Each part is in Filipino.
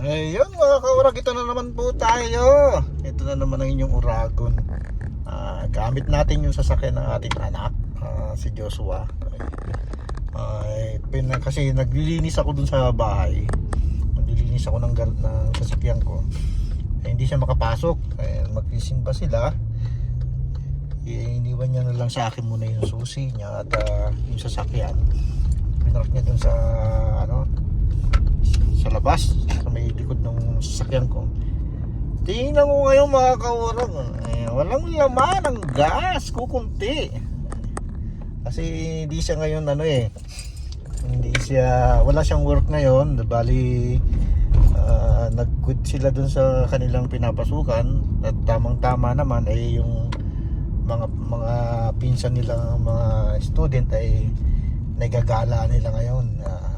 Ayun mga kaurag, ito na naman po tayo. Ito na naman ang inyong uragon. Ah, gamit natin yung sasakyan ng ating anak, ah, si Joshua. Ay, pin, kasi naglilinis ako dun sa bahay. Naglilinis ako ng, ng sasakyan ko. Eh, hindi siya makapasok. Eh, magsisimba sila. Eh, iniwan niya na lang sa akin muna yung susi niya at ah, yung sasakyan. Pinark niya dun sa ano, sa labas sa may likod ng sasakyan ko. Tingnan ko ngayon mga kaurang eh, walang laman ang gas kukunti. Kasi hindi siya ngayon ano eh hindi siya wala siyang work ngayon. Bali uh, nag-quit sila dun sa kanilang pinapasukan. At tamang tama naman ay yung mga mga pinsan nila mga student ay nagagala nila ngayon. Ah,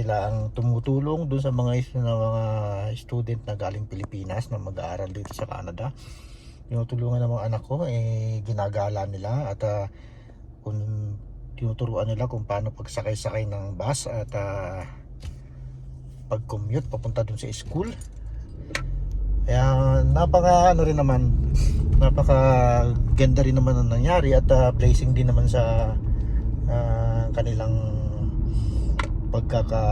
sila ang tumutulong dun sa mga na mga student na galing Pilipinas na mag-aaral dito sa Canada. Tinutulungan ng mga anak ko eh ginagala nila at ah, kung tinuturuan nila kung paano pagsakay-sakay ng bus at ah, pag-commute papunta dun sa school. Kaya napaka ano rin naman napaka ganda rin naman ang nangyari at ah, blessing din naman sa ah, kanilang pagkaka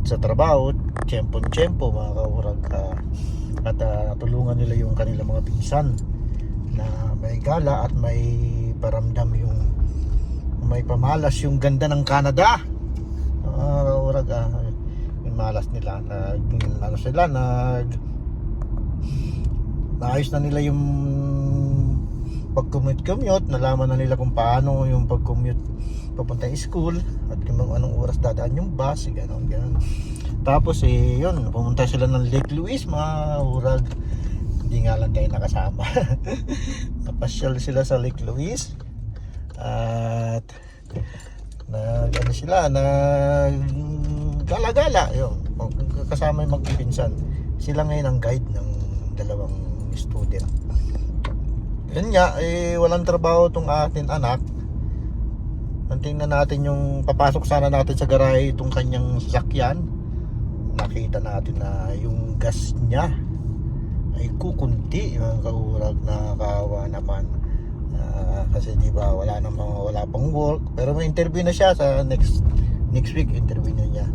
sa trabaho, tiyempon-tiyempo mga kaurag ah, at ah, tulungan nila yung kanilang mga pinsan na may gala at may paramdam yung may pamalas yung ganda ng Canada. Mga kaurag ah, yung malas nila nag ano sila nag naayos na nila yung pag-commute-commute, nalaman na nila kung paano yung pag-commute papunta school at kung anong oras dadaan yung bus, gano'n, gano'n. Tapos eh, yun, pumunta sila ng Lake Louise, mga urag. Hindi nga lang tayo nakasama. Napasyal sila sa Lake Louise. At nag ano sila, nag gala-gala, yun. Kasama yung magpipinsan. Sila ngayon ang guide ng dalawang student. Yun nga, eh, walang trabaho tong atin anak. Tingnan natin yung papasok sana natin sa garahe itong kanyang sasakyan. Nakita natin na yung gas niya ay kukunti yung kaurag nakakawa naman. Ah, kasi di ba wala namang wala pang work pero may interview na siya sa next next week interview na niya.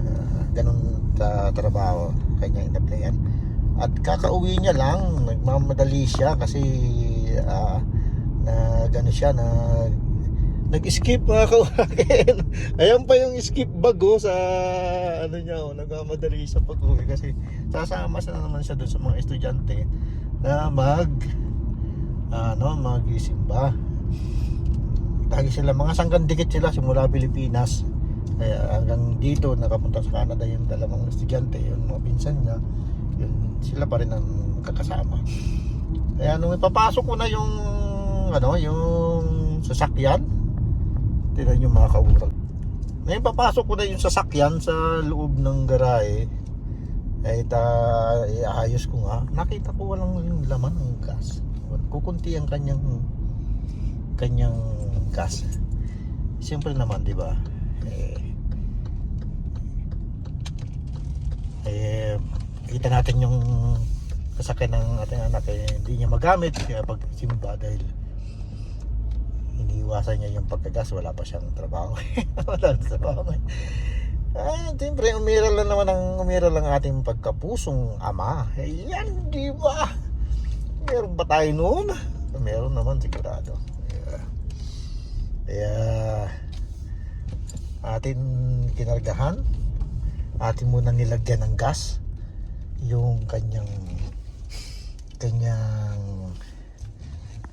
Ah, ganun sa trabaho kanya in-applyan at kakauwi niya lang nagmamadali siya kasi ah, na gano siya na nag-skip mga kawain ayan pa yung skip bag oh, sa ano niya oh, nagmamadali siya pag uwi kasi sasama na naman siya doon sa mga estudyante na mag ano magisimba. Lagi sila mga sanggang dikit sila simula Pilipinas. Kaya hanggang dito nakapunta sa Canada yung dalawang estudyante yung mga pinsan niya. Yun, sila pa rin ang kakasama. Kaya nung ipapasok ko na yung ano yung sasakyan tignan yung mga kaurag ngayon papasok ko na yung sasakyan sa loob ng garahe. Ay ta iayos ko nga. Nakita ko walang yung laman ng gas. Kukunti ang kanyang kanyang gas. Siyempre naman di ba? Eh, eh kita natin yung kasakyan ng ating anak eh, hindi niya magamit kaya pag simba dahil iniiwasan niya yung pagkagas wala pa siyang trabaho. Wala na trabaho ah, siyempre umiral lang naman ang umiral lang ating pagkapusong ama. Eh, yan di ba? Meron ba tayo noon meron naman sigurado. Kaya, kaya atin kinargahan. Atin muna nilagyan ng gas. Yung kanyang kanyang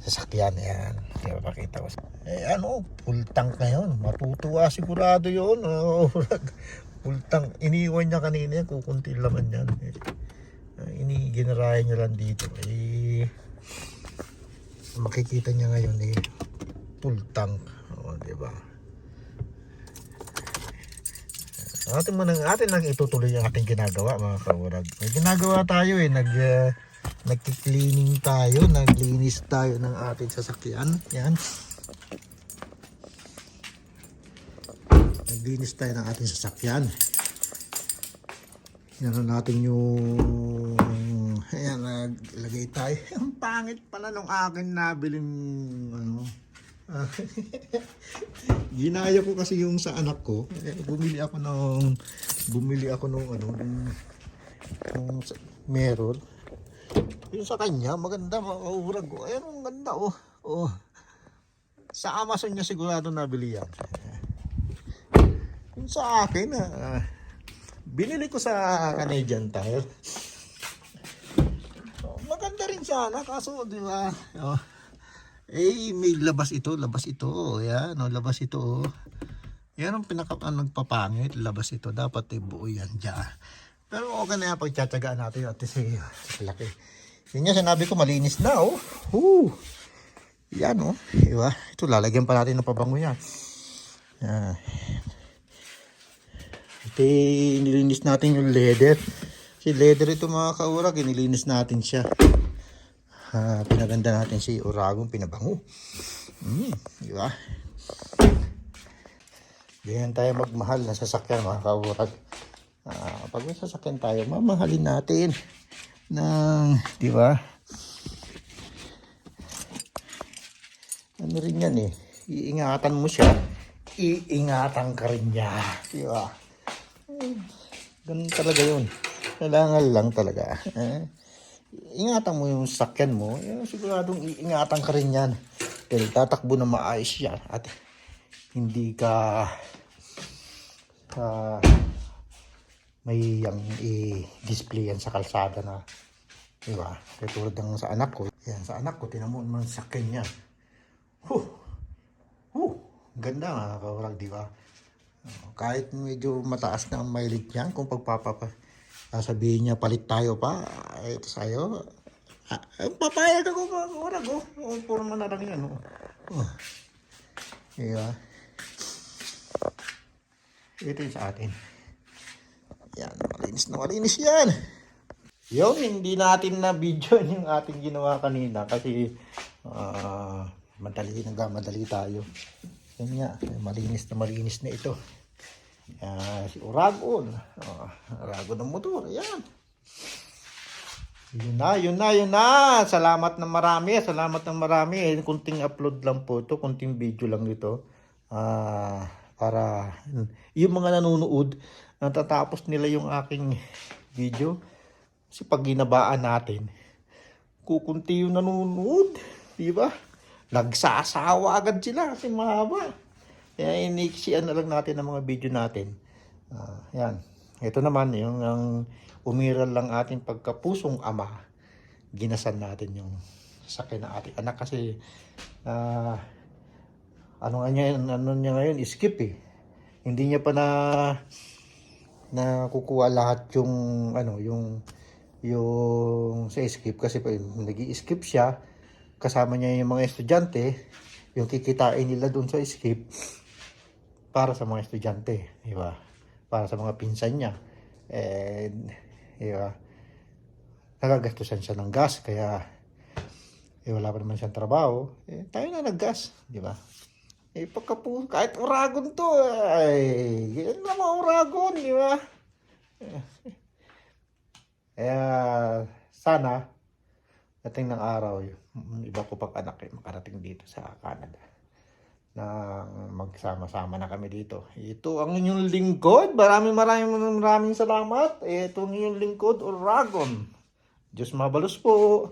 sasakyan. Yan hindi mapakita ko eh ano full tank na yun. Matutuwa sigurado yun. Oh, full tank iniwan niya kanina kukunti laman yan. Eh, ini ginarayan niya lang dito. Eh makikita niya ngayon eh full tank oh, di ba? Atin mo nang atin lang itutuloy ang ating ginagawa mga kaurag. May ginagawa tayo eh. Nag uh, nagki-cleaning tayo naglinis tayo ng ating sasakyan. Yan naglinis tayo ng ating sasakyan Yan na natin yung... Ayan, naglagay tayo. Ang pangit pala nung akin nabiling ano. Ginaya ko kasi yung sa anak ko. Eh, bumili ako ng bumili ako nung ano, sa- meron. Yung sa kanya, maganda, makaurag ko. Ayan, ang ganda oh. Oh. Sa Amazon niya sigurado nabili yan. Sa akin, ah, binili ko sa Canadian Tire. Oh, maganda rin sana, kaso, di ba? Oh. Eh, may labas ito, labas ito. Yan, oh, labas ito. Oh. Yan ang pinaka ang nagpapangit, labas ito. Dapat eh, buo yan dyan. Pero okay na yan, pagtsatsagaan natin at si laki. Yun nga sinabi ko, malinis na, oh. Woo! Yan, oh. Diba? Ito, lalagyan pa natin ng pabango yan. Yan. Ito, nilinis natin yung leather. Si leather ito mga kaurag, nilinis natin siya. Ah, pinaganda natin si Uragon, pinabango. Mm, di ba? Ganyan tayo magmahal na sasakyan mga kaurag. Ah, pag may sasakyan tayo, mamahalin natin ng, di ba? Ano rin yan eh. Iingatan mo siya, iingatan ka rin niya. Di ba? Ganun talaga yun. Kailangan lang talaga. Eh, ingatan mo yung sakyan mo, eh, siguradong iingatan ka rin yan. Dahil tatakbo na maayos yan at hindi ka ka may yang i-display yan sa kalsada na di ba? Kaya tulad ng sa anak ko, yan sa anak ko, tinan mo sa sakyan niya. Huh! Huh! Ganda nga kaurag, di ba? Kahit medyo mataas na ang mileage niyan, kung pagpapapa, sasabihin niya palit tayo pa, eh, ito sa'yo. Ah, eh, papayag ako kaurag, oh. Oh, puro man na lang yan, oh. Oh. Diba? Ito yung sa atin. Yan, malinis na malinis yan. Yung hindi natin na video yung ating ginawa kanina kasi ah madali nagmamadali tayo. Yan nga, malinis na malinis na ito. Ah, si Uragon. Oh, Uragon ng motor. Yan. Yun na, yun na, yun na. Salamat ng marami. Salamat ng marami. Eh, kunting upload lang po ito. Kunting video lang ito. Ah, para yung mga nanonood, natatapos nila yung aking video. Kasi pag ginabaan natin, kukunti yung nanonood. Di ba? Nagsasawa agad sila kasi mahaba. Kaya iniksian na lang natin ang mga video natin. Ah, yan. Ito naman, yung ang umiral lang ating pagkapusong ama, ginasan natin yung sakay na ating anak kasi ah, ano nga niya, ano niya ngayon, skip eh. Hindi niya pa na na kukuha lahat yung ano, yung yung sa skip kasi pa nag-skip siya kasama niya yung mga estudyante yung kikitain nila doon sa skip para sa mga estudyante di ba? Para sa mga pinsan niya. And di ba? Nagagastusan siya ng gas kaya eh wala pa naman siyang trabaho. Eh tayo na naggas di ba? Eh pagkapu kahit uragon to ay yan na mga uragon di ba? Kaya sana dating ng araw iba ko pang anak eh, makarating dito sa Canada na magsama-sama na kami dito. Ito ang inyong lingkod. Maraming maraming maraming salamat. Ito ang inyong lingkod, Oragon. Diyos mabalos po.